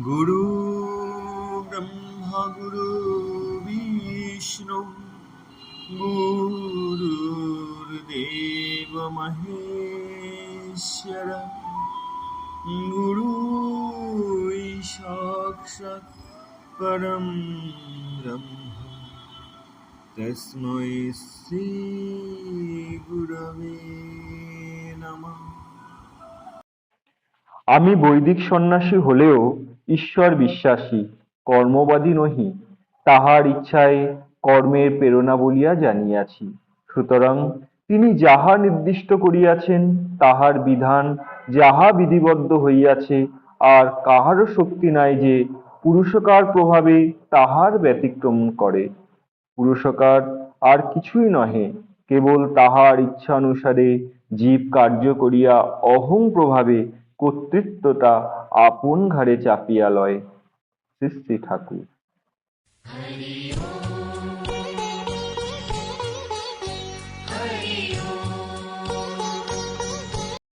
গুরু ব্রহ্মা গুরু বিষ্ণু গুরুর্দেব মহেশ্বর গুরু সাক্ষাৎ পরম ব্রহ্ম তস্मै শ্রী গুরবে নমঃ আমি বৈদিক সন্ন্যাসী হলেও ঈশ্বর বিশ্বাসী, কর্মবাদী নহি, তাহার ইচ্ছায় কর্মের প্রেরণা বলিয়া জানিয়াছি। সুতরাং তিনি যাহা নির্দিষ্ট করিয়াছেন, তাহার বিধান যাহা বিধিবদ্ধ হইয়াছে, আর কাহারও শক্তি নাই যে পুরুষকার প্রভাবে তাহার ব্যতিক্রম করে। পুরুষকার আর কিছুই নহে, কেবল তাহার ইচ্ছানুসারে জীব কার্য করিয়া অহং প্রভাবে কর্তৃত্বটা আপন ঘাড়ে চাপিয়া লয় Shri Thakur. Hari Om, Hari